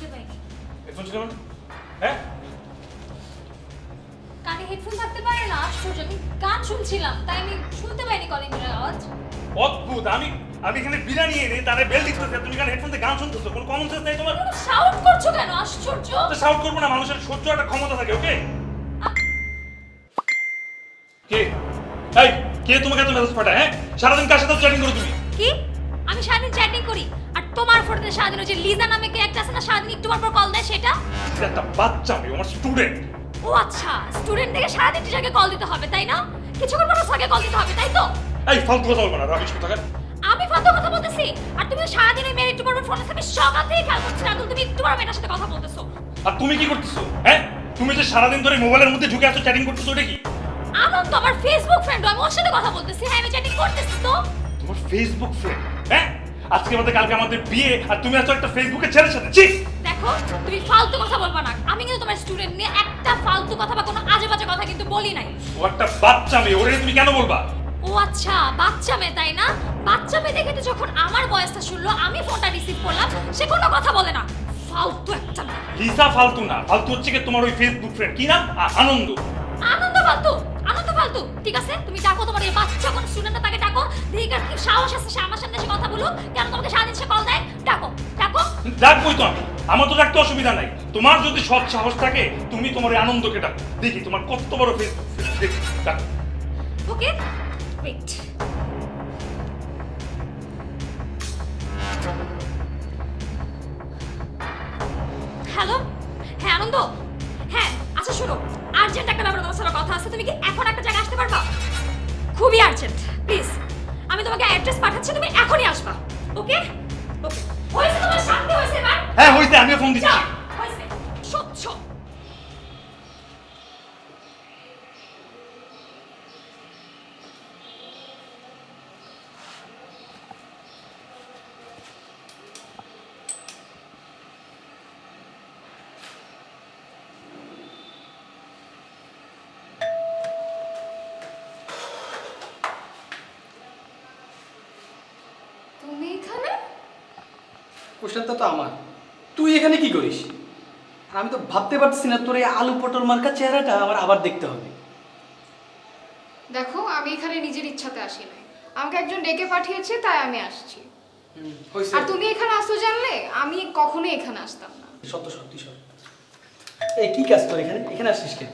শুনতে পাইনি হেডফোন ছিল হ্যাঁ? কানে হেডফোন থাকতে পারে না আশ্চর্য। আমি গান শুনছিলাম তাই আমি শুনতে পাইনি কলিং এর আওয়াজ অদ্ভুত আমি আমি এখানে বিরিয়ানি এনে তারে বেল দিতেছি তুমি এখানে হেডফোন দিয়ে গান শুনতেছো কোনো কমন সেন্স নাই তোমার? শাউট করছ কেন আশ্চর্য? তো শাউট করব না মানুষের সহ্য একটা ক্ষমতা থাকে ওকে কে? এই কে তোমাকে এত মেসেজ পাঠায় হ্যাঁ? সারাদিন কার সাথে চ্যাটিং করো তুমি? কি? আমি সারাদিন চ্যাটিং করি। তোমার ফোনে সারাদিন ওই যে লিজা নামে কে একটা আছে না? সারাদিন একটু পর কল দেয় সেটা? একটা বাচ্চা আমি আমার স্টুডেন্ট ও আচ্ছা স্টুডেন্ট থেকে সারাদিন টিচারকে কল দিতে হবে তাই না? কিছুক্ষণ পর স্যারকে কল দিতে হবে তাই তো? এই ফালতু কথা বলব না রাবিশ কথা আমি ফালতু কথা বলতেছি। আর তুমি সারাদিন ওই মেয়ের একটু পর ফোনে থাকবে সকাল থেকে খেয়াল করছি না? তুমি একটু পর মেয়েটার সাথে কথা বলতেছো। আর তুমি কি করতেছো? হ্যাঁ? তুমি যে সারাদিন ধরে মোবাইলের মধ্যে ঢুকে আছো চ্যাটিং করতেছো ওটা কি? আনন্দ আমার ফেসবুক ফ্রেন্ড আমি ওর সাথে কথা বলতেছি। হ্যাঁ আমি চ্যাটিং করতেছি তো। তোমার ফেসবুক ফ্রেন্ড আজকে আমাদের কালকে আমাদের বিয়ে আর তুমি আছো একটা ফেসবুকে ছেলের সাথে। ছি! দেখো তুমি ফালতু কথা বলবা না। আমি কিন্তু তোমার স্টুডেন্ট নিয়ে একটা ফালতু কথা বা কোনো আজে বাজে কথা কিন্তু বলি নাই। ও একটা বাচ্চা মেয়ে ওরে তুমি কেন বলবা? ও আচ্ছা বাচ্চা মেয়ে তাই না? বাচ্চা মেয়ে দেখে তো যখন আমার বয়সটা শুনলো আমি ফোনটা রিসিভ করলাম সে কোনো কথা বলে না। ফালতু একটা মেয়ে। লিসা ফালতু না। ফালতু হচ্ছে কি তোমার ওই ফেসবুক ফ্রেন্ড কি নাম? আ- আনন্দ। আনন্দ ফালতু আনন্দ ফালতু। ঠিক তুমি ডাকো তোমার এই বাচ্চা কোন স্টুডেন্টটা তাকে ডাকো। দেখি কি সাহস আছে সে আমার সামনে এসে কথা বলুক। কেন তোমাকে সারাদিন সে কল দেয়? ডাকো ডাকো। ডাকবই তো আমি। আমার তো ডাকতে অসুবিধা নাই। তোমার যদি সৎ সাহস থাকে তুমি তোমার এই আনন্দকে ডাকো। দেখি তোমার কত বড় ফ্রেন্ড দেখি ডাকো। Okay wait hello? হ্যাঁ আনন্দ? হ্যাঁ আচ্ছা শোনো। আর্জেন্ট একটা ব্যাপারে তোমার সাথে কথা আছে। তুমি কি এখন একটা জায়গায় আসতে পারবা? খুবই আর্জেন্ট প্লিজ আমি তোমাকে অ্যাড্রেস পাঠাচ্ছি তুমি এখনই আসবা ওকে ওকে হয়েছে তোমার শান্তি হয়েছে এবার? হ্যাঁ হইছে আমিও ফোন দিচ্ছি যাও, হয়েছে স্বচ্ছ তুমি এখানে কোশ্চেনটা তো আমার। তুই এখানে কি করিস? আর আমি তো ভাবতে পারছি না তোর এই আলু পটল মার্কা চেহারাটা আমার আবার দেখতে হবে। দেখো আমি এখানে নিজের ইচ্ছাতে আসি নাই। আমাকে একজন ডেকে পাঠিয়েছে তাই আমি আসছি। আর তুমি এখানে আসতো জানলে আমি কখনোই এখানে আসতাম না। সত্য সত্যি সত্য। এই কি কাজ তোর এখানে? এখানে আসিস কেন?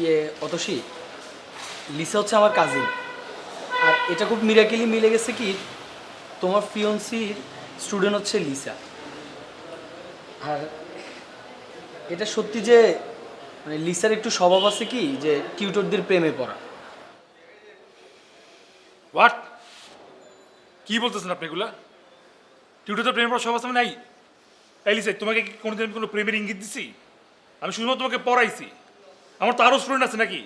ইয়ে অতসী? লিসা হচ্ছে আমার কাজিন আর এটা খুব মিরাকেলি মিলে গেছে কি, তোমার ফিয়ন্সির স্টুডেন্ট হচ্ছে লিসা। আর এটা সত্যি যে মানে লিসার একটু স্বভাব আছে কি, যে টিউটরদের প্রেমে পড়া। হোয়াট কি বলতেছেন আপনি এগুলা? টিউটোতে প্রেম পড়ার সব আছে নাই। তাই লিসা, তোমাকে কি কোনোদিন কোনো প্রেমের ইঙ্গিত দিছি? আমি শুধুমাত্র তোমাকে পড়াইছি। আমার তো আরও স্টুডেন্ট আছে নাকি?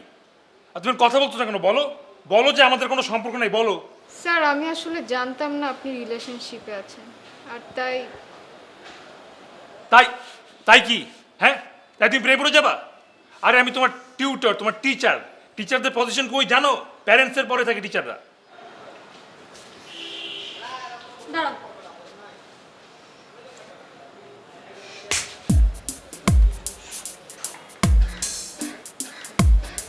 আর তুমি কথা বলছো না কেন? বলো। বলো যে আমাদের কোনো সম্পর্ক নাই বলো। স্যার আমি আসলে জানতাম না আপনি রিলেশনশিপে আছেন। আর তাই তাই তাই কি? হ্যাঁ? তাই তুমি প্রেম করে যাবা? আরে আমি তোমার টিউটর তোমার টিচার টিচারদের পজিশন কই জানো? প্যারেন্টসের পরে থাকে টিচাররা